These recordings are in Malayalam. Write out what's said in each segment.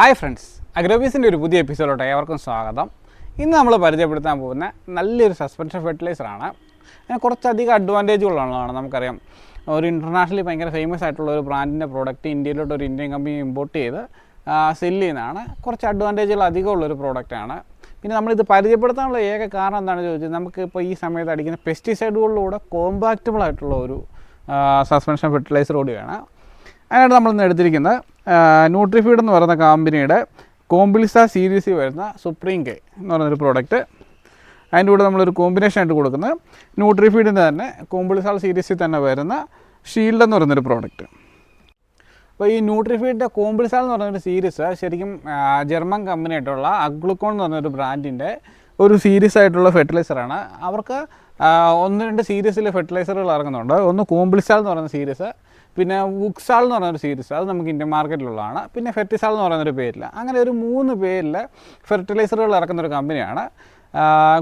ഹായ് ഫ്രണ്ട്സ് അഗ്രോബീസിന്റെ ഒരു പുതിയ എപ്പിസോഡോട്ട് ഏവർക്കും സ്വാഗതം. ഇന്ന് നമ്മൾ പരിചയപ്പെടുത്താൻ പോകുന്ന നല്ലൊരു സസ്പെൻഷൻ ഫെർട്ടിലൈസറാണ് അതിന് കുറച്ചധികം അഡ്വാന്റേജുകളുള്ളതാണ് നമുക്കറിയാം. ഒരു ഇന്റർനാഷണലി ഭയങ്കര ഫേമസ് ആയിട്ടുള്ള ഒരു ബ്രാൻഡിന്റെ പ്രോഡക്റ്റ് ഇന്ത്യയിലോട്ട് ഒരു ഇന്ത്യൻ കമ്പനി ഇമ്പോർട്ട് ചെയ്ത് സെല്ല് ചെയ്യുന്നതാണ്. കുറച്ച് അഡ്വാന്റേജുകൾ അധികമുള്ളൊരു പ്രോഡക്റ്റാണ് പിന്നെ നമ്മളിത് പരിചയപ്പെടുത്താനുള്ള ഏക കാരണം എന്താണെന്ന് ചോദിച്ചാൽ നമുക്ക് ഇപ്പോൾ ഈ സമയത്ത് അടിക്കുന്ന പെസ്റ്റിസൈഡുകളിലൂടെ കോമ്പാക്റ്റബിൾ ആയിട്ടുള്ള ഒരു സസ്പെൻഷൻ ഫെർട്ടിലൈസർ കൂടിയാണ്. അതിനായിട്ട് നമ്മളിന്ന് എടുത്തിരിക്കുന്നത്. ന്യൂട്രിഫീഡ് എന്ന് പറയുന്ന കമ്പനിയുടെ കോംബിളിസ സീരീസിൽ വരുന്ന സുപ്രീം കെ എന്ന് പറയുന്നൊരു പ്രോഡക്റ്റ് അതിന്റെ കൂടെ നമ്മളൊരു കോമ്പിനേഷൻ ആയിട്ട് കൊടുക്കുന്നത്. ന്യൂട്രിഫീഡിന്റെ തന്നെ കോംബിളിസാൾ സീരീസിൽ തന്നെ വരുന്ന ഷീൽഡ് എന്ന് പറയുന്നൊരു പ്രോഡക്റ്റ് അപ്പോൾ ഈ ന്യൂട്രിഫീഡിന്റെ കോംബിളിസാൾ എന്ന് പറയുന്നൊരു സീരീസ് ശരിക്കും ജർമ്മൻ കമ്പനി ആയിട്ടുള്ള അഗ്ലുക്കോൺ എന്ന് പറഞ്ഞൊരു ബ്രാൻഡിന്റെ ഒരു സീരീസ് ആയിട്ടുള്ള ഫെർട്ടിലൈസറാണ് അവർക്ക് ഒന്ന് രണ്ട് സീരീസിൽ ഫെർട്ടിലൈസറുകൾ ഇറങ്ങുന്നുണ്ട്. ഒന്ന് കോംബിളിസാൾ എന്ന് പറയുന്ന സീരീസ് പിന്നെ വുക്സാൾ എന്ന് പറയുന്ന ഒരു സീരീസ് അത് നമുക്ക് ഇന്ത്യൻ മാർക്കറ്റിലുള്ളതാണ്. പിന്നെ ഫെർട്ടിസാൾ എന്ന് പറയുന്നൊരു പേരില്ല. അങ്ങനെ ഒരു മൂന്ന് പേരിൽ ഫെർട്ടിലൈസറുകൾ ഇറക്കുന്ന ഒരു കമ്പനിയാണ്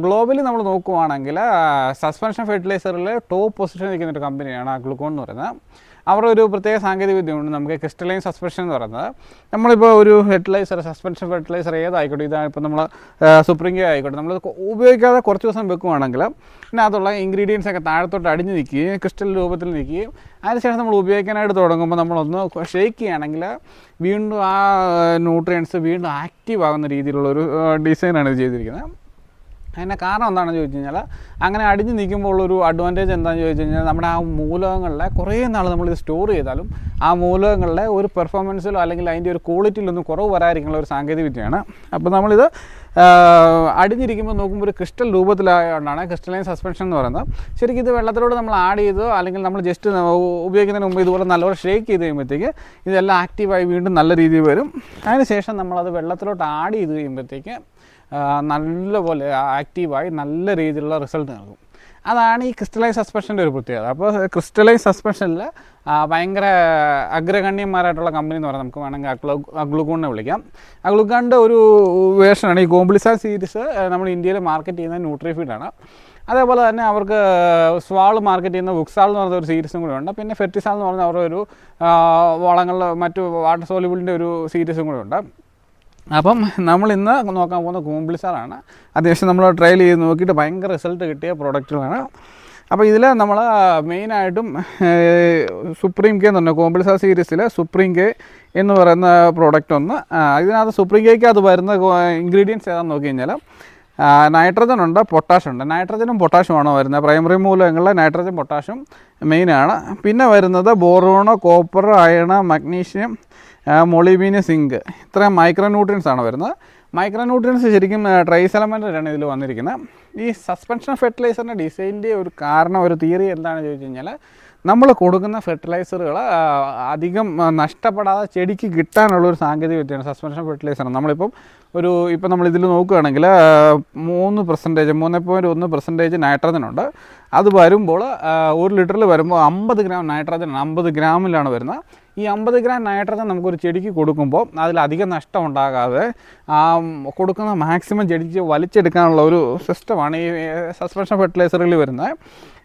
ഗ്ലോബലി നമ്മൾ നോക്കുവാണെങ്കിൽ സസ്പെൻഷൻ ഫെർട്ടിലൈസറിൽ ടോപ്പ് പൊസിഷൻ നിൽക്കുന്ന ഒരു കമ്പനിയാണ് ആ ഗ്ലൂക്കോൺ എന്ന് പറയുന്നത്. അവരുടെ ഒരു പ്രത്യേക സാങ്കേതിക വിദ്യയുണ്ട് നമുക്ക് ക്രിസ്റ്റലൈൻ സസ്പെൻഷൻ എന്ന് പറയുന്നത്. നമ്മളിപ്പോൾ ഒരു ഫെർട്ടിലൈസർ സസ്പെൻഷൻ ഫെർട്ടിലൈസർ ഏതായിക്കോട്ടെ ഇതാണ് ഇപ്പോൾ നമ്മൾ സുപ്രീം ആയിക്കോട്ടെ നമ്മൾ ഉപയോഗിക്കാതെ കുറച്ച് ദിവസം വെക്കുവാണെങ്കിൽ അതിനകത്തുള്ള ഇൻഗ്രീഡിയൻസ് ഒക്കെ താഴത്തോട്ട് അടിഞ്ഞ് നിൽക്കുകയും ക്രിസ്റ്റൽ രൂപത്തിൽ നിൽക്കുകയും അതിനുശേഷം നമ്മൾ ഉപയോഗിക്കാനായിട്ട് തുടങ്ങുമ്പോൾ നമ്മളൊന്ന് ഷെയ്ക്ക് ചെയ്യുകയാണെങ്കിൽ വീണ്ടും ആ ന്യൂട്രിയൻസ് വീണ്ടും ആക്റ്റീവ് ആകുന്ന രീതിയിലുള്ള ഒരു ഡിസൈനാണ് ഇത് ചെയ്തിരിക്കുന്നത്. അതിന്റെ കാരണം എന്താണെന്ന് ചോദിച്ചു കഴിഞ്ഞാൽ അങ്ങനെ അടിഞ്ഞു നിൽക്കുമ്പോൾ ഉള്ളൊരു അഡ്വാന്റേജ് എന്താണെന്ന് ചോദിച്ചു കഴിഞ്ഞാൽ നമ്മുടെ ആ മൂലകങ്ങളിലെ കുറേ നാൾ നമ്മൾ ഇത് സ്റ്റോർ ചെയ്താലും ആ മൂലകങ്ങളിലെ ഒരു പെർഫോമൻസിലോ അല്ലെങ്കിൽ അതിന്റെ ഒരു ക്വാളിറ്റിയിലൊന്നും കുറവ് വരാതിരിക്കുന്ന ഒരു സാങ്കേതിക വിദ്യയാണ് അപ്പോൾ നമ്മളിത് അടിഞ്ഞിരിക്കുമ്പോൾ നോക്കുമ്പോൾ ഒരു ക്രിസ്റ്റൽ രൂപത്തിലായതുകൊണ്ടാണ് ക്രിസ്റ്റലൈൻ സസ്പെൻഷൻ എന്ന് പറയുന്നത്. ശരിക്കും ഇത് വെള്ളത്തിലൂടെ നമ്മൾ ആഡ് ചെയ്തോ അല്ലെങ്കിൽ നമ്മൾ ജസ്റ്റ് ഉപയോഗിക്കുന്നതിന് മുമ്പ് ഇതുപോലെ നല്ലപോലെ ഷേക്ക് ചെയ്ത് കഴിയുമ്പോഴത്തേക്ക് ഇതെല്ലാം ആക്റ്റീവായി വീണ്ടും നല്ല രീതിയിൽ വരും. അതിനുശേഷം നമ്മളത് വെള്ളത്തിലോട്ട് ആഡ് ചെയ്ത് കഴിയുമ്പോഴത്തേക്ക് നല്ലപോലെ ആക്റ്റീവായി നല്ല രീതിയിലുള്ള റിസൾട്ട് നൽകും. അതാണ് ഈ ക്രിസ്റ്റലൈസ് സസ്പെൻഷന്റെ ഒരു പ്രത്യേകത. അപ്പോൾ ക്രിസ്റ്റലൈസ് സസ്പെൻഷനിൽ ഭയങ്കര അഗ്രഗണ്യന്മാരായിട്ടുള്ള കമ്പനി എന്ന് പറയാം. നമുക്ക് വേണമെങ്കിൽ അഗ്ലോ അഗ്ലുഗോണിനെ വിളിക്കാം. അഗ്ലുഗോണിന്റെ ഒരു വേർഷനാണ് ഈ ഗോംബ്ലിസ സീരീസ് നമ്മൾ ഇന്ത്യയിൽ മാർക്കറ്റ് ചെയ്യുന്ന ന്യൂട്രിഫീഡാണ് അതേപോലെ തന്നെ അവർക്ക് സ്വാൾ മാർക്കറ്റ് ചെയ്യുന്ന ബുക്സാൾ എന്ന് പറഞ്ഞ ഒരു സീരീസും കൂടെ ഉണ്ട്. പിന്നെ ഫെർട്ടിസാൾ എന്ന് പറഞ്ഞ അവരുടെ ഒരു വളങ്ങളിൽ മറ്റു വാട്ടർ സോലിബിളിന്റെ ഒരു സീരീസും കൂടെ ഉണ്ട്. അപ്പം നമ്മൾ ഇന്ന് നോക്കാൻ പോകുന്ന കൂമ്പിളിസാറാണ് അത്യാവശ്യം നമ്മൾ ട്രയൽ ചെയ്ത് നോക്കിയിട്ട് ഭയങ്കര റിസൾട്ട് കിട്ടിയ പ്രോഡക്റ്റുകളാണ് അപ്പോൾ ഇതിൽ നമ്മൾ മെയിനായിട്ടും സുപ്രീം കെ എന്ന് പറഞ്ഞ കോംപ്ലിസാർ സീരീസിൽ സുപ്രീം കെ എന്ന് പറയുന്ന പ്രോഡക്റ്റ് ഒന്ന് ഇതിനകത്ത് സുപ്രീം കെക്ക് അത് വരുന്ന ഇൻഗ്രീഡിയൻസ് ഏതാണെന്ന് നോക്കി കഴിഞ്ഞാൽ നൈട്രജൻ ഉണ്ട് പൊട്ടാഷ്യം ഉണ്ട്. നൈട്രജനും പൊട്ടാഷ്യമാണ് വരുന്നത്. പ്രൈമറി മൂലകങ്ങളിലെ നൈട്രജൻ പൊട്ടാഷ്യം മെയിനാണ് പിന്നെ വരുന്നത് boron copper iron magnesium molybdenum zinc ഇത്രയും മൈക്രോ ന്യൂട്രിയൻസ് ആണ് വരുന്നത്. മൈക്രോ ന്യൂട്രിയൻസ് ശരിക്കും ട്രേസ് എലമെന്റായിട്ടാണ് ഇതിൽ വന്നിരിക്കുന്നത് ഈ സസ്പെൻഷൻ ഫെർട്ടിലൈസറിന്റെ ഡിസൈനിന്റെ ഒരു കാരണം ഒരു തിയറി എന്താണെന്ന് ചോദിച്ചു കഴിഞ്ഞാൽ നമ്മൾ കൊടുക്കുന്ന ഫെർട്ടിലൈസറുകൾ അധികം നഷ്ടപ്പെടാതെ ചെടിക്ക് കിട്ടാനുള്ള ഒരു സാങ്കേതിക വിദ്യയാണ് സസ്പെൻഷൻ ഫെർട്ടിലൈസർ നമ്മളിപ്പം ഒരു ഇപ്പം നമ്മൾ നോക്കുകയാണെങ്കിൽ മൂന്ന് പെർസെന്റേജ് മൂന്ന് പോയിന്റ് ഒന്ന് പെർസെന്റേജ് നൈട്രജൻ ഉണ്ട്. അത് വരുമ്പോൾ ഒരു ലിറ്ററിൽ വരുമ്പോൾ അമ്പത് ഗ്രാം നൈട്രജൻ അമ്പത് ഗ്രാമിലാണ് വരുന്നത്. ഈ അമ്പത് ഗ്രാം നൈട്രജൻ നമുക്കൊരു ചെടിക്ക് കൊടുക്കുമ്പോൾ അതിലധികം നഷ്ടം ഉണ്ടാകാതെ ആ കൊടുക്കുന്ന മാക്സിമം ചെടിക്ക് വലിച്ചെടുക്കാനുള്ള ഒരു സിസ്റ്റമാണ് ഈ സസ്പെൻഷൻ ഫെർട്ടിലൈസറിൽ വരുന്നത്.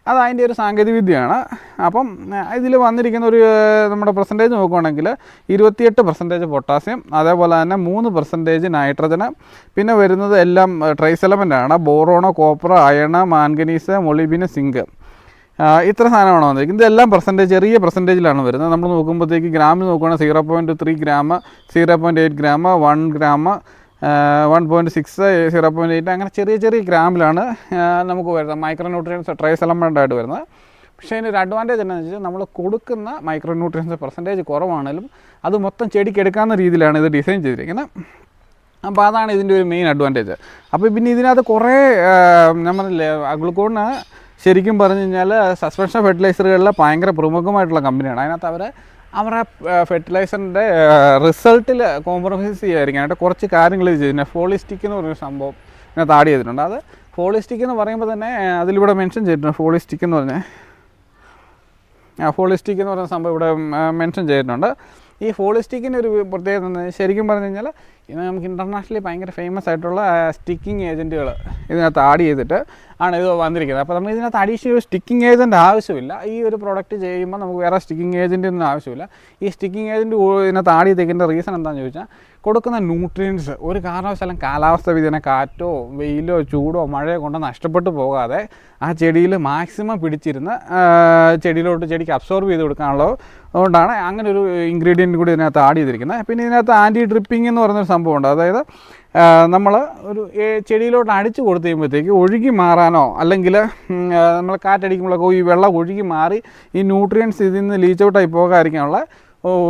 അത് അതിന്റെ ഒരു സാങ്കേതിക വിദ്യയാണ് അപ്പം ഇതിൽ വന്നിരിക്കുന്ന ഒരു നമ്മുടെ പെർസെന്റേജ് നോക്കുകയാണെങ്കിൽ ഇരുപത്തിയെട്ട് പെർസെന്റേജ് പൊട്ടാസ്യം അതേപോലെ തന്നെ മൂന്ന് പെർസെന്റേജ് നൈട്രജന് പിന്നെ വരുന്നത് എല്ലാം ട്രൈസ് എലമെന്റ് ആണ്. Boron copper iron manganese molybdenum zinc ഇത്ര സാധനമാണ് വന്നിരിക്കുന്നത്? ഇതെല്ലാം പെർസെന്റേജ് ചെറിയ പെർസെന്റേജിലാണ് വരുന്നത്. നമ്മൾ നോക്കുമ്പോഴത്തേക്ക് ഗ്രാമിൽ നോക്കുകയാണെങ്കിൽ zero point three gram zero point eight gram one gram one point six zero point eight അങ്ങനെ ചെറിയ ചെറിയ ഗ്രാമിലാണ് നമുക്ക് വരുന്നത്. മൈക്രോ ന്യൂട്രിയൻസ് ട്രൈസ് എലമെന്റായിട്ട് വരുന്നത്. പക്ഷേ അതിന്റെ ഒരു അഡ്വാന്റേജ് എന്താണെന്ന് വെച്ചാൽ നമ്മൾ കൊടുക്കുന്ന മൈക്രോ ന്യൂട്രിയൻസ് പെർസെന്റേജ് കുറവാണെങ്കിലും അത് മൊത്തം ചെടിക്ക് എടുക്കാവുന്ന രീതിയിലാണ് ഇത് ഡിസൈൻ ചെയ്തിരിക്കുന്നത്. അപ്പോൾ അതാണ് ഇതിന്റെ ഒരു മെയിൻ അഡ്വാന്റേജ് അപ്പോൾ പിന്നെ ഇതിനകത്ത് കുറേ ഞാൻ ഗ്ലൂക്കോണിന് ശരിക്കും പറഞ്ഞു കഴിഞ്ഞാൽ സസ്പെൻഷൻ ഫെർട്ടിലൈസറുകളിലെ ഭയങ്കര പ്രമുഖമായിട്ടുള്ള കമ്പനിയാണ് അതിനകത്ത് അവർ അവരുടെ ഫെർട്ടിലൈസറിന്റെ റിസൾട്ടിൽ കോംപ്രമൈസ് ചെയ്യാതിരിക്കാനായിട്ട് കുറച്ച് കാര്യങ്ങൾ ചെയ്തിട്ടുണ്ട് ഫോളിസ്റ്റിക് എന്ന് പറഞ്ഞൊരു സംഭവം ഇതിനകത്ത് ആഡ് ചെയ്തിട്ടുണ്ട്. അത് ഫോളിസ്റ്റിക് എന്ന് പറയുമ്പോൾ തന്നെ അതിലിവിടെ മെൻഷൻ ചെയ്തിട്ടുണ്ട്. ഫോളിസ്റ്റിക് എന്ന് പറഞ്ഞാൽ ഫോളിസ്റ്റിക് എന്ന് പറയുന്ന സംഭവം ഇവിടെ മെൻഷൻ ചെയ്തിട്ടുണ്ട്. ഈ ഫോളിസ്റ്റിക്കിന്റെ ഒരു പ്രത്യേകത ശരിക്കും പറഞ്ഞു കഴിഞ്ഞാൽ ഇത് നമുക്ക് ഇന്റർനാഷണലി ഭയങ്കര ഫേമസ് ആയിട്ടുള്ള സ്റ്റിക്കിംഗ് ഏജന്റുകൾ ഇതിനകത്ത് ആഡ് ചെയ്തിട്ട് ആണ് ഇത് വന്നിരിക്കുന്നത്. അപ്പോൾ നമ്മൾ ഇതിനകത്ത് അഡീഷണൽ സ്റ്റിക്കിംഗ് ഏജന്റ് ആവശ്യമില്ല. ഈ ഒരു പ്രോഡക്റ്റ് ചെയ്യുമ്പോൾ നമുക്ക് വേറെ സ്റ്റിക്കിംഗ് ഏജന്റ് ഒന്നും ആവശ്യമില്ല. ഈ സ്റ്റിക്കിംഗ് ഏജന്റ് ഇതിനകത്ത് ആഡ് ചെയ്തേക്കേണ്ട റീസൺ എന്താണെന്ന് ചോദിച്ചാൽ കൊടുക്കുന്ന ന്യൂട്രിയൻസ് ഒരു കാരണവശാലും കാലാവസ്ഥ വിധേന കാറ്റോ വെയിലോ ചൂടോ മഴയോ കൊണ്ട് നഷ്ടപ്പെട്ടു പോകാതെ ആ ചെടിയിൽ മാക്സിമം പിടിച്ചിരുന്ന് ചെടിയിലോട്ട് ചെടിക്ക് അബ്സോർബ് ചെയ്ത് കൊടുക്കാനുള്ളത് അതുകൊണ്ടാണ് അങ്ങനെ ഒരു ഇൻഗ്രീഡിയന്റ് കൂടി ഇതിനകത്ത് ആഡ് ചെയ്തിരിക്കുന്നത്. പിന്നെ ഇതിനകത്ത് ആന്റി ഡ്രിപ്പിംഗ് എന്ന് പറയുന്നൊരു സംഭവമുണ്ട്. അതായത് നമ്മൾ ഒരു ചെടിയിലോട്ട് അടിച്ചു കൊടുത്തു കഴിയുമ്പോഴത്തേക്ക് ഒഴുകി മാറാനോ അല്ലെങ്കിൽ നമ്മൾ കാറ്റടിക്കുമ്പോഴൊക്കെ ഈ വെള്ളം ഒഴുകി മാറി ഈ ന്യൂട്രിയൻസ് ഇതിൽ നിന്ന് ലീച്ച് ഔട്ടായി പോകാതിരിക്കാനുള്ള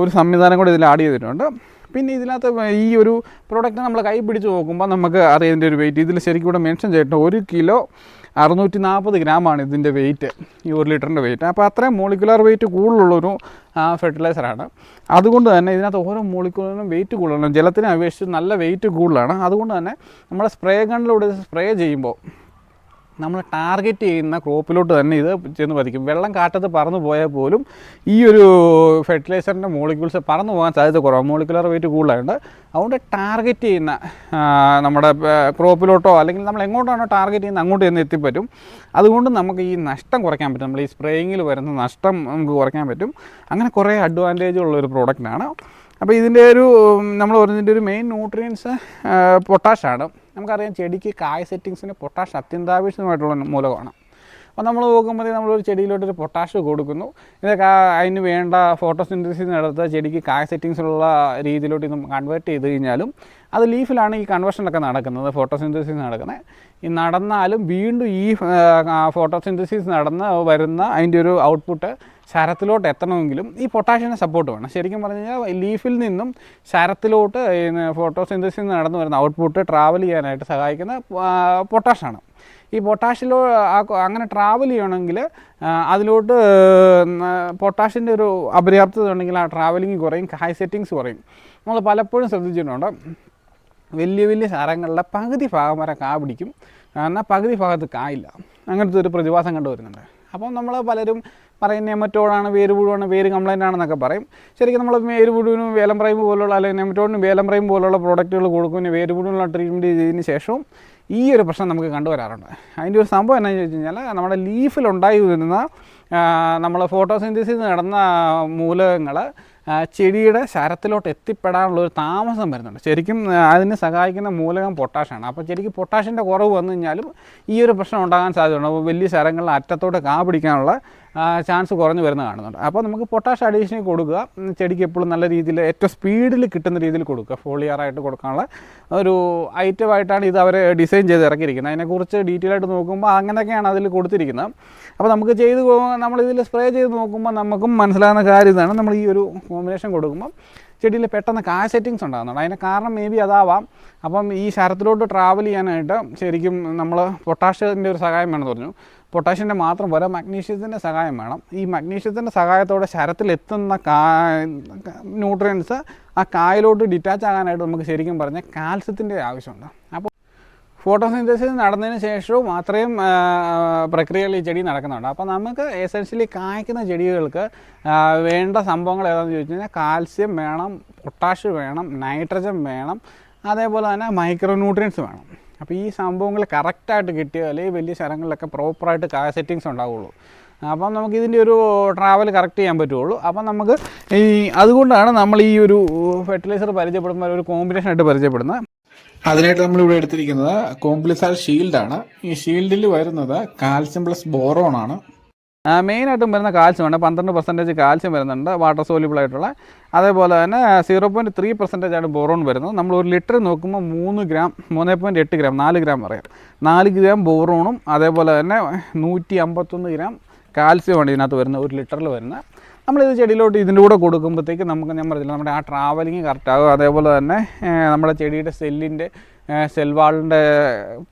ഒരു സംവിധാനം കൂടി ഇതിൽ ആഡ് ചെയ്തിട്ടുണ്ട്. പിന്നെ ഇതിനകത്ത് ഈ ഒരു പ്രോഡക്റ്റ് നമ്മൾ കൈ പിടിച്ച് നോക്കുമ്പോൾ നമുക്ക് അറിയാം ഇതിന്റെ ഒരു വെയിറ്റ് ഇതിൽ ശരിക്കും ഇവിടെ മെൻഷൻ ചെയ്തിട്ട് ഒരു കിലോ അറുന്നൂറ്റി നാൽപ്പത് ഗ്രാമാണ് ഇതിന്റെ വെയിറ്റ് ഈ ഒരു ലിറ്ററിന്റെ വെയിറ്റ് അപ്പോൾ അത്രയും മോളിക്കുലർ വെയിറ്റ് കൂടുതലുള്ളൊരു ഫെർട്ടിലൈസറാണ് അതുകൊണ്ട് തന്നെ ഇതിനകത്ത് ഓരോ മോളിക്കുലറിനും വെയിറ്റ് കൂടുതലാണ്. ജലത്തിനെ അപേക്ഷിച്ച് നല്ല വെയിറ്റ് കൂടുതലാണ്. അതുകൊണ്ട് തന്നെ നമ്മൾ സ്പ്രേ ഗണ്ണിലൂടെ സ്പ്രേ ചെയ്യുമ്പോൾ നമ്മൾ ടാർഗറ്റ് ചെയ്യുന്ന ക്രോപ്പിലോട്ട് തന്നെ ഇത് ചെന്ന് പതിക്കും. വെള്ളം കാറ്റത്ത് പറന്നു പോയാൽ പോലും ഈ ഒരു ഫെർട്ടിലൈസറിന്റെ മോളിക്യൂൾസ് പറന്നു പോകാൻ സാധ്യത കുറവാണ്. മോളിക്കുലർ വെയിറ്റ് കൂടുതലായതുകൊണ്ട് അതുകൊണ്ട് ടാർഗറ്റ് ചെയ്യുന്ന നമ്മുടെ ക്രോപ്പിലോട്ടോ അല്ലെങ്കിൽ നമ്മൾ എങ്ങോട്ടാണോ ടാർഗറ്റ് ചെയ്യുന്നത് അങ്ങോട്ട് ചെന്ന് എത്തിപ്പറ്റും. അതുകൊണ്ട് നമുക്ക് ഈ നഷ്ടം കുറയ്ക്കാൻ പറ്റും. നമ്മൾ ഈ സ്പ്രേയിങ്ങിൽ വരുന്ന നഷ്ടം നമുക്ക് കുറയ്ക്കാൻ പറ്റും. അങ്ങനെ കുറേ അഡ്വാന്റേജ് ഉള്ള ഒരു പ്രോഡക്റ്റാണ് അപ്പോൾ ഇതിന്റെ ഒരു നമ്മൾ പറഞ്ഞതിന്റെ ഒരു മെയിൻ ന്യൂട്രിയൻസ് പൊട്ടാഷാണ് നമുക്കറിയാം ചെടിക്ക് കായ സെറ്റിങ്സിന് പൊട്ടാഷ് അത്യന്താപേക്ഷിതമായിട്ടുള്ള മൂലകമാണ്. അപ്പോൾ നമ്മൾ നോക്കുമ്പോഴത്തേക്ക് നമ്മളൊരു ചെടിയിലോട്ടൊരു പൊട്ടാഷ് കൊടുക്കുന്നു. ഇതൊക്കെ അതിന് വേണ്ട ഫോട്ടോസിന്തസിസ് നടത്ത ചെടിക്ക് കായ സെറ്റിങ്സിലുള്ള രീതിയിലോട്ട് ഇത് കൺവേർട്ട് ചെയ്ത് കഴിഞ്ഞാലും അത് ലീഫിലാണ് ഈ കൺവേർഷനൊക്കെ നടക്കുന്നത് ഫോട്ടോസിന്തസിസ് നടക്കുന്നത്. ഈ നടന്നാലും വീണ്ടും ഈ ഫോട്ടോസിന്തസിസ് നടന്ന് വരുന്ന അതിന്റെ ഒരു ഔട്ട്പുട്ട് ശരത്തിലോട്ട് എത്തണമെങ്കിലും ഈ പൊട്ടാഷ്യന്റെ സപ്പോർട്ട് വേണം. ശരിക്കും പറഞ്ഞു കഴിഞ്ഞാൽ ലീഫിൽ നിന്നും ശരത്തിലോട്ട് ഫോട്ടോസിന്തസിസ് നടന്നു വരുന്ന ഔട്ട്പുട്ട് ട്രാവൽ ചെയ്യാനായിട്ട് സഹായിക്കുന്ന പൊട്ടാഷാണ് ഈ പൊട്ടാഷിലോ അങ്ങനെ ട്രാവൽ ചെയ്യണമെങ്കിൽ അതിലോട്ട് പൊട്ടാഷിന്റെ ഒരു അപര്യാപ്തത ഉണ്ടെങ്കിൽ ആ ട്രാവലിംഗ് കുറയും ഹൈ സെറ്റിങ്സ് കുറയും. നമ്മൾ പലപ്പോഴും ശ്രദ്ധിച്ചിട്ടുണ്ട്. വലിയ വലിയ സാരങ്ങളുടെ പകുതി ഭാഗം വരെ കാ പിടിക്കും. എന്നാൽ പകുതി ഭാഗത്ത് കായില്ല. അങ്ങനത്തെ ഒരു പ്രതിഭാസം കണ്ടുവരുന്നുണ്ട്. അപ്പം നമ്മൾ പലരും പറയും നെമറ്റോഡാണ് വേര് പുഴുവാണ് വേര് കംപ്ലൈന്റ് ആണെന്നൊക്കെ പറയും. ശരിക്കും നമ്മൾ വേര് പുഴുവിനും വേലം പ്രൈം പോലുള്ള അല്ലെങ്കിൽ നെമറ്റോഡിനും വേലംപ്രൈം പോലുള്ള പ്രോഡക്റ്റുകൾ കൊടുക്കുന്ന വേര് പുഴുവിനുള്ള ട്രീറ്റ്മെന്റ് ചെയ്തതിന് ശേഷവും ഈ ഒരു പ്രശ്നം നമുക്ക് കണ്ടുവരാറുണ്ട്. അതിന്റെ ഒരു സംഭവം എന്നാന്ന് ചോദിച്ചു കഴിഞ്ഞാൽ നമ്മുടെ ലീഫിലുണ്ടായി വരുന്ന നമ്മൾ ഫോട്ടോസിന്തസിസ് നടന്ന മൂലകങ്ങൾ ചെടിയുടെ ശരത്തിലോട്ട് എത്തിപ്പെടാനുള്ള ഒരു താമസം വരുന്നുണ്ട്. ശരിക്കും അതിന് സഹായിക്കുന്ന മൂലകം പൊട്ടാഷാണ്. അപ്പോൾ ചെടിക്ക് പൊട്ടാഷിന്റെ കുറവ് വന്നു കഴിഞ്ഞാലും ഈ ഒരു പ്രശ്നം ഉണ്ടാകാൻ സാധ്യതയുണ്ട്. വലിയ ശരങ്ങളിൽ അറ്റത്തോട്ട് കാ പിടിക്കാനുള്ള ചാൻസ് കുറഞ്ഞു വരുന്ന കാണുന്നുണ്ട്. അപ്പോൾ നമുക്ക് പൊട്ടാഷ് അഡീഷണൽ കൊടുക്കുക. ചെടിക്ക് എപ്പോഴും നല്ല രീതിയിൽ ഏറ്റവും സ്പീഡിൽ കിട്ടുന്ന രീതിയിൽ കൊടുക്കുക. ഫോളിയറായിട്ട് കൊടുക്കാനുള്ള ഒരു ഐറ്റമായിട്ടാണ് ഇത് അവർ ഡിസൈൻ ചെയ്ത് ഇറക്കിയിരിക്കുന്നത്. അതിനെക്കുറിച്ച് ഡീറ്റെയിൽ ആയിട്ട് നോക്കുമ്പോൾ അങ്ങനെയൊക്കെയാണ് അതിൽ കൊടുത്തിരിക്കുന്നത്. അപ്പോൾ നമുക്ക് ചെയ്ത് നമ്മളിതിൽ സ്പ്രേ ചെയ്ത് നോക്കുമ്പോൾ നമുക്കും മനസ്സിലാകുന്ന കാര്യം ഇതാണ്. നമ്മൾ ഈ ഒരു കോമ്പിനേഷൻ കൊടുക്കുമ്പോൾ ചെടിയിൽ പെട്ടെന്ന് കായ സെറ്റിങ്സ് ഉണ്ടാകുന്നുണ്ട്. അതിന്റെ കാരണം മേ ബി അതാവാം. അപ്പം ഈ ശരത്തിലോട്ട് ട്രാവൽ ചെയ്യാനായിട്ട് ശരിക്കും നമ്മൾ പൊട്ടാഷ്യത്തിന്റെ ഒരു സഹായം വേണമെന്ന് പറഞ്ഞു. പൊട്ടാഷ്യന്റെ മാത്രം പോരാ മഗ്നീഷ്യത്തിന്റെ സഹായം വേണം. ഈ മഗ്നീഷ്യത്തിന്റെ സഹായത്തോടെ ശരത്തിലെത്തുന്ന കാ ന്യൂട്രിയൻസ് ആ കായലോട്ട് ഡിറ്റാച്ച് ആകാനായിട്ട് നമുക്ക് ശരിക്കും പറഞ്ഞാൽ കാൽസ്യത്തിന്റെ ആവശ്യമുണ്ട്. അപ്പോൾ ഫോട്ടോസിന്തസിസ് നടന്നതിന് ശേഷവും അത്രയും പ്രക്രിയകൾ ഈ ചെടി നടക്കുന്നുണ്ട്. അപ്പോൾ നമുക്ക് എസെൻഷ്യലി കായ്ക്കുന്ന ചെടികൾക്ക് വേണ്ട സംഭവങ്ങൾ ഏതാണെന്ന് ചോദിച്ചു കഴിഞ്ഞാൽ കാൽസ്യം വേണം പൊട്ടാഷ് വേണം നൈട്രജൻ വേണം അതേപോലെ തന്നെ മൈക്രോ ന്യൂട്രിയൻസ് വേണം. അപ്പോൾ ഈ സംഭവങ്ങൾ കറക്റ്റായിട്ട് കിട്ടിയാലേ വലിയ സ്ഥലങ്ങളിലൊക്കെ പ്രോപ്പറായിട്ട് കായ സെറ്റിങ്സ് ഉണ്ടാവുള്ളൂ. അപ്പം നമുക്ക് ഇതിന്റെ ഒരു ട്രാവൽ കറക്റ്റ് ചെയ്യാൻ പറ്റുള്ളൂ. അപ്പം നമുക്ക് ഈ അതുകൊണ്ടാണ് നമ്മൾ ഈ ഒരു ഫെർട്ടിലൈസർ പരിചയപ്പെടുമ്പോൾ ഒരു കോമ്പിനേഷൻ ആയിട്ട് പരിചയപ്പെടുന്നത്. അതിനായിട്ട് നമ്മൾ ഇവിടെ എടുത്തിരിക്കുന്നത് കോംപ്ലിസാർ ഷീൽഡാണ് ഈ ഷീൽഡിൽ വരുന്നത് കാൽസ്യം പ്ലസ് ബോറോൺ ആണ്. മെയിനായിട്ടും വരുന്ന കാൽസ്യമാണ്. പന്ത്രണ്ട് പെർസെന്റേജ് കാൽസ്യം വരുന്നുണ്ട് വാട്ടർ സോലിബിൾ ആയിട്ടുള്ള. അതേപോലെ തന്നെ സീറോ പോയിന്റ് ത്രീ പെർസെന്റേജ് ആണ് ബോറോൺ വരുന്നത്. നമ്മൾ ഒരു ലിറ്റർ നോക്കുമ്പോൾ മൂന്ന് ഗ്രാം മൂന്ന് പോയിന്റ് എട്ട് ഗ്രാം നാല് ഗ്രാം പറയാം നാല് ഗ്രാം ബോറോണും അതേപോലെ തന്നെ നൂറ്റി അമ്പത്തൊന്ന് ഗ്രാം കാൽസ്യമാണ് ഇതിനകത്ത് വരുന്നത് ഒരു ലിറ്ററിൽ വരുന്നത്. നമ്മളിത് ചെടിയിലോട്ട് ഇതിന്റെ കൂടെ കൊടുക്കുമ്പോഴത്തേക്ക് നമുക്ക് ഞാൻ പറഞ്ഞില്ല നമ്മുടെ ആ ട്രാവലിങ് കറക്റ്റാകും അതേപോലെ തന്നെ നമ്മുടെ ചെടിയുടെ സെല്ലിന്റെ സെൽ വാളിന്റെ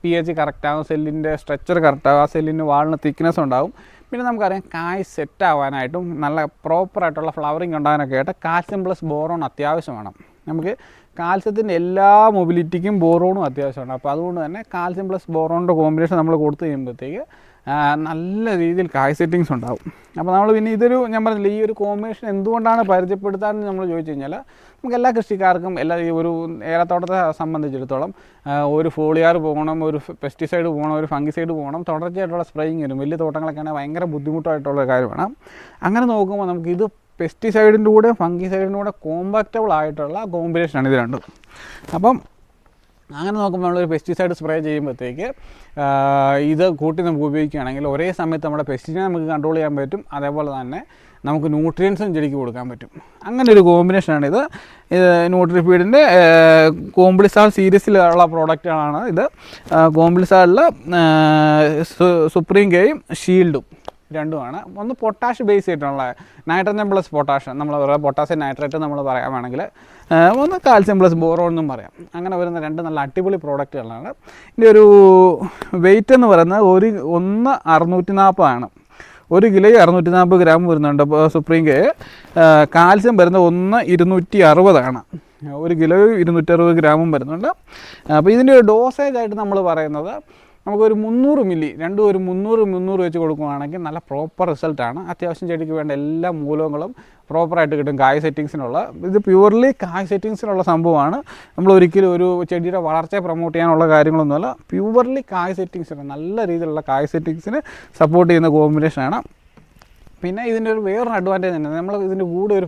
പി എച്ച് കറക്റ്റാകും സെല്ലിന്റെ സ്ട്രക്ചർ കറക്റ്റാകും ആ സെല്ലിന് വാളിന് തിക്നെസ് ഉണ്ടാകും. പിന്നെ നമുക്കറിയാം കായ് സെറ്റ് ആവാനായിട്ടും നല്ല പ്രോപ്പറായിട്ടുള്ള ഫ്ലവറിങ് ഉണ്ടാകാനൊക്കെ ആയിട്ട് കാൽസ്യം പ്ലസ് ബോറോൺ അത്യാവശ്യമാണ് നമുക്ക് കാൽസ്യത്തിന്റെ എല്ലാ മൊബിലിറ്റിക്കും ബോറോണും അത്യാവശ്യമാണ്. അപ്പോൾ അതുകൊണ്ട് തന്നെ കാൽസ്യം പ്ലസ് ബോറോണിന്റെ കോമ്പിനേഷൻ നമ്മൾ കൊടുത്തു കഴിയുമ്പോഴത്തേക്ക് നല്ല രീതിയിൽ കായ് സെറ്റിങ്സ് ഉണ്ടാവും. അപ്പോൾ നമ്മൾ പിന്നെ ഇതൊരു ഞാൻ പറഞ്ഞില്ല ഈ ഒരു കോമ്പിനേഷൻ എന്തുകൊണ്ടാണ് പരിചയപ്പെടുത്താമെന്ന് നമ്മൾ ചോദിച്ചു കഴിഞ്ഞാൽ നമുക്ക് എല്ലാ കൃഷിക്കാർക്കും എല്ലാ ഈ ഒരു ഏലത്തോട്ടത്തെ സംബന്ധിച്ചിടത്തോളം ഒരു ഫോളിയാർ പോകണം ഒരു പെസ്റ്റിസൈഡ് പോകണം ഒരു ഫംഗിസൈഡ് പോകണം തുടർച്ചയായിട്ടുള്ള സ്പ്രേയിങ് വരും. വലിയ തോട്ടങ്ങളൊക്കെയാണെങ്കിൽ ഭയങ്കര ബുദ്ധിമുട്ടായിട്ടുള്ള കാര്യമാണ്. അങ്ങനെ നോക്കുമ്പോൾ നമുക്ക് ഇത് പെസ്റ്റിസൈഡിന്റെ കൂടെ ഫംഗിസൈഡിന്റെ കൂടെ കോമ്പാക്റ്റബിൾ ആയിട്ടുള്ള കോമ്പിനേഷനാണ് ഇത് രണ്ടും. അപ്പം അങ്ങനെ നോക്കുമ്പോൾ നമ്മളൊരു പെസ്റ്റിസൈഡ് സ്പ്രേ ചെയ്യുമ്പോഴത്തേക്ക് ഇത് കൂട്ടി നമുക്ക് ഉപയോഗിക്കുകയാണെങ്കിൽ ഒരേ സമയത്ത് നമ്മുടെ പെസ്റ്റിനെ നമുക്ക് കൺട്രോൾ ചെയ്യാൻ പറ്റും. അതേപോലെ തന്നെ നമുക്ക് ന്യൂട്രിയൻസും ചെടിക്ക് കൊടുക്കാൻ പറ്റും. അങ്ങനെ ഒരു കോമ്പിനേഷനാണ് ഇത്. ഇത് ന്യൂട്രിഫീഡിന്റെ കോംപ്ലിസാൾ സീരീസിലുള്ള പ്രോഡക്റ്റാണ് ഇത്. കോംപ്ലിസാളിൽ സുപ്രീം കെയും ഷീൽഡും രണ്ടുമാണ്. ഒന്ന് പൊട്ടാഷ് ബേസ് ചെയ്തിട്ടുള്ള നൈട്രജൻ പ്ലസ് പൊട്ടാഷ് നമ്മൾ പറയുക പൊട്ടാസ്യം നൈട്രേറ്റ് നമ്മൾ പറയാൻ വേണമെങ്കിൽ ഒന്ന് കാൽസ്യം പ്ലസ് ബോറോൺ എന്നും പറയാം. അങ്ങനെ വരുന്ന രണ്ട് നല്ല അടിപൊളി പ്രോഡക്റ്റുകളാണ് ഇതിന്റെ ഒരു വെയിറ്റ് എന്ന് പറയുന്നത് ഒരു ഒന്ന് അറുന്നൂറ്റി നാൽപ്പതാണ് ഒരു കിലോ അറുന്നൂറ്റി നാൽപ്പത് ഗ്രാം വരുന്നുണ്ട് അപ്പോൾ സുപ്രീം കെ കാൽസ്യം വരുന്നത് ഒന്ന് ഇരുന്നൂറ്റി അറുപതാണ് ഒരു കിലോ ഇരുന്നൂറ്ററുപത് ഗ്രാമും വരുന്നുണ്ട്. അപ്പോൾ ഇതിന്റെ ഒരു ഡോസേജ് ആയിട്ട് നമ്മൾ പറയുന്നത് നമുക്കൊരു മുന്നൂറ് മില്ലി രണ്ടും ഒരു മുന്നൂറ് മുന്നൂറ് വെച്ച് കൊടുക്കുകയാണെങ്കിൽ നല്ല പ്രോപ്പർ റിസൾട്ടാണ് അത്യാവശ്യം ചെടിക്ക് വേണ്ട എല്ലാ മൂലങ്ങളും പ്രോപ്പറായിട്ട് കിട്ടും. കായ് സെറ്റിങ്സിനുള്ള ഇത് പ്യുവർലി കായ് സെറ്റിങ്സിനുള്ള സംഭവമാണ്. നമ്മൾ ഒരിക്കലും ഒരു ചെടിയുടെ വളർച്ചയെ പ്രൊമോട്ട് ചെയ്യാനുള്ള കാര്യങ്ങളൊന്നുമല്ല. പ്യുവർലി കായ് സെറ്റിങ്സിന് നല്ല രീതിയിലുള്ള കായ് സെറ്റിങ്സിന് സപ്പോർട്ട് ചെയ്യുന്ന കോമ്പിനേഷനാണ് പിന്നെ ഇതിന്റെ ഒരു വേറൊരു അഡ്വാന്റേജ് തന്നെ നമ്മൾ ഇതിന്റെ കൂടെ ഒരു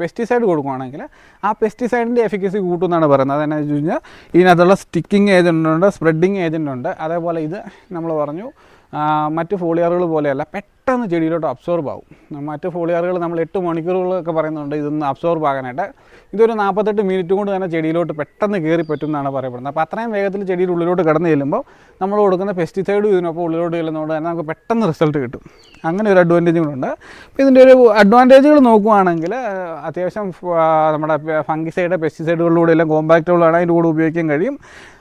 പെസ്റ്റിസൈഡ് കൊടുക്കുകയാണെങ്കിൽ ആ പെസ്റ്റിസൈഡിന്റെ എഫിക്കസി കൂട്ടുമെന്നാണ് പറയുന്നത്. അതെന്നു വെച്ച് കഴിഞ്ഞാൽ ഇതിനകത്തുള്ള സ്റ്റിക്കിങ് ഏജന്റ് ഉണ്ട് സ്പ്രെഡിങ് ഏജന്റ് ഉണ്ട്. അതേപോലെ ഇത് നമ്മൾ പറഞ്ഞു മറ്റ് ഫോളിയാറുകൾ പോലെയല്ല പെട്ടെന്ന് ചെടിയിലോട്ട് അബ്സോർബ് ആവും. മറ്റ് ഫോളിയാറുകൾ നമ്മൾ എട്ട് മണിക്കൂറുകളൊക്കെ പറയുന്നുണ്ട് ഇതൊന്ന് അബ്സോർബ് ആകാനായിട്ട്. ഇതൊരു നാൽപ്പത്തെട്ട് മിനിറ്റ് കൊണ്ട് തന്നെ ചെടിയിലോട്ട് പെട്ടെന്ന് കയറി പറ്റും എന്നാണ് പറയപ്പെടുന്നത്. അപ്പോൾ അത്രയും വേഗത്തിൽ ചെടിയുടെ ഉള്ളിലോട്ട് കടന്നു ചെല്ലുമ്പോൾ നമ്മൾ കൊടുക്കുന്ന പെസ്റ്റിസൈഡും ഇതിനൊപ്പം ഉള്ളിലോട്ട് ചെല്ലുന്നതുകൊണ്ട് തന്നെ നമുക്ക് പെട്ടെന്ന് റിസൾട്ട് കിട്ടും. അങ്ങനെ ഒരു അഡ്വാന്റേജുകളുണ്ട് അപ്പോൾ ഇതിന്റെ ഒരു അഡ്വാന്റേജുകൾ നോക്കുകയാണെങ്കിൽ അത്യാവശ്യം നമ്മുടെ ഫംഗിസൈഡ് പെസ്റ്റിസൈഡുകളിലൂടെ എല്ലാം കോമ്പാക്റ്റുകളാണ് അതിന്റെ കൂടെ ഉപയോഗിക്കാൻ കഴിയും.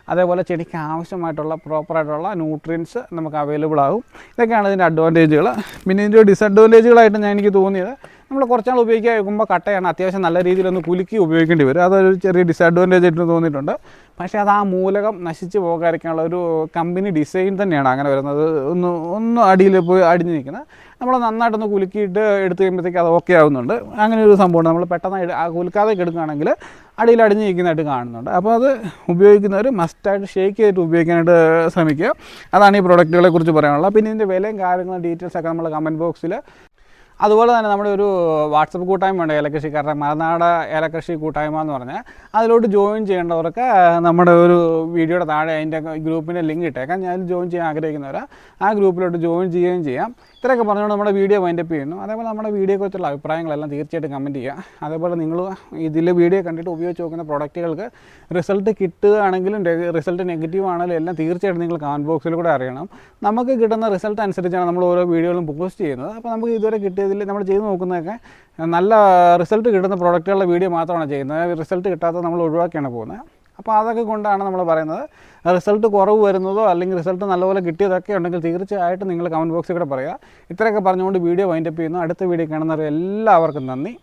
അതേപോലെ ചെടിക്ക് ആവശ്യമായിട്ടുള്ള പ്രോപ്പറായിട്ടുള്ള ന്യൂട്രിയൻസ് നമുക്ക് അവൈലബിൾ ആകും. ഇതൊക്കെയാണ് ഇതിന്റെ അഡ്വാന്റേജുകൾ പിന്നെ ഇതിന്റെ ഡിസഡ്വാന്റേജുകളായിട്ട് ഞാൻ എനിക്ക് തോന്നിയത് നമ്മൾ കുറച്ചാൾ ഉപയോഗിക്കാൻ വെക്കുമ്പോൾ കട്ടയാണ് അത്യാവശ്യം നല്ല രീതിയിലൊന്ന് കുലുക്കി ഉപയോഗിക്കേണ്ടി വരും. അതൊരു ചെറിയ ഡിസഡ്വാന്റേജ് ആയിട്ട് തോന്നിയിട്ടുണ്ട്. പക്ഷേ അത് ആ മൂലകം നശിച്ച് പോകാതിരിക്കാനുള്ള ഒരു കമ്പനി ഡിസൈൻ തന്നെയാണ് അങ്ങനെ വരുന്നത്. ഒന്ന് ഒന്ന് അടിയിൽ പോയി അടിഞ്ഞ് നിൽക്കുന്നത്. നമ്മൾ നന്നായിട്ടൊന്ന് കുലുക്കിയിട്ട് എടുത്തു കഴിയുമ്പോഴത്തേക്ക് അത് ഓക്കെ ആവുന്നുണ്ട്. അങ്ങനെ ഒരു സംഭവമാണ് നമ്മൾ പെട്ടെന്ന് ആ കുലുക്കാതെ എടുക്കുകയാണെങ്കിൽ അടിയിൽ അടിഞ്ഞ് നിൽക്കുന്നതായിട്ട് കാണുന്നുണ്ട്. അപ്പോൾ അത് ഉപയോഗിക്കുന്നവർ മസ്റ്റായിട്ട് ഷേക്ക് ചെയ്തിട്ട് ഉപയോഗിക്കാനായിട്ട് ശ്രമിക്കുക. അതാണ് ഈ പ്രോഡക്റ്റുകളെ കുറിച്ച് പറയാനുള്ളത്. പിന്നെ ഇതിന്റെ വിലയും കാര്യങ്ങളും ഡീറ്റെയിൽസ് ഒക്കെ നമ്മൾ കമന്റ് ബോക്സിൽ അതുപോലെ തന്നെ നമ്മുടെ ഒരു വാട്സപ്പ് കൂട്ടായ്മ ഉണ്ട് ഏലകൃഷിക്കാരുടെ മലനാട് ഏലകൃഷി കൂട്ടായ്മ എന്ന് പറഞ്ഞാൽ അതിലോട്ട് ജോയിൻ ചെയ്യേണ്ടവർക്ക് നമ്മുടെ ഒരു വീഡിയോയുടെ താഴെ അതിന്റെ ഗ്രൂപ്പിന്റെ ലിങ്ക് ഇട്ടേക്കാം. ഞാൻ ജോയിൻ ചെയ്യാൻ ആഗ്രഹിക്കുന്നവർ ആ ഗ്രൂപ്പിലോട്ട് ജോയിൻ ചെയ്യുകയും ചെയ്യാം. ഇത്രയൊക്കെ പറഞ്ഞുകൊണ്ട് നമ്മുടെ വീഡിയോ വൈൻഡപ്പ് ചെയ്യുന്നു. അതേപോലെ നമ്മുടെ വീഡിയോ കുറിച്ചുള്ള അഭിപ്രായങ്ങളെല്ലാം തീർച്ചയായിട്ടും കമന്റ് ചെയ്യുക. അതേപോലെ നിങ്ങൾ ഇതിൽ വീഡിയോ കണ്ടിട്ട് ഉപയോഗിച്ച് നോക്കുന്ന പ്രോഡക്റ്റുകൾക്ക് റിസൾട്ട് കിട്ടുകയാണെങ്കിലും റിസൾട്ട് നെഗറ്റീവ് ആണെങ്കിലും എല്ലാം തീർച്ചയായിട്ടും നിങ്ങൾ കമന്റ് ബോക്സിൽ കൂടെ അറിയണം. നമുക്ക് കിട്ടുന്ന റിസൾട്ട് അനുസരിച്ചാണ് നമ്മൾ ഓരോ വീഡിയോകളും പോസ്റ്റ് ചെയ്യുന്നത്. അപ്പോൾ നമുക്ക് ഇതുവരെ കിട്ടിയതിൽ നമ്മൾ ചെയ്ത് നോക്കുന്നതൊക്കെ നല്ല റിസൾട്ട് കിട്ടുന്ന പ്രോഡക്റ്റുകളുടെ വീഡിയോ മാത്രമാണ് ചെയ്യുന്നത്. റിസൾട്ട് കിട്ടാത്തത് നമ്മൾ ഒഴിവാക്കിയാണ് പോകുന്നത്. അപ്പോൾ അതൊക്കെ കൊണ്ടാണ് നമ്മൾ പറയുന്നത് റിസൾട്ട് കുറവ് വരുന്നതോ അല്ലെങ്കിൽ റിസൾട്ട് നല്ലപോലെ കിട്ടിയതൊക്കെ ഉണ്ടെങ്കിൽ തീർച്ചയായിട്ടും നിങ്ങൾ കമന്റ് ബോക്സിൽ കൂടെ പറയുക. ഇത്രയൊക്കെ പറഞ്ഞുകൊണ്ട് വീഡിയോ വൈൻഡപ്പ് ചെയ്യുന്നു. അടുത്ത വീഡിയോ കാണുന്നവർ എല്ലാവർക്കും നന്ദി.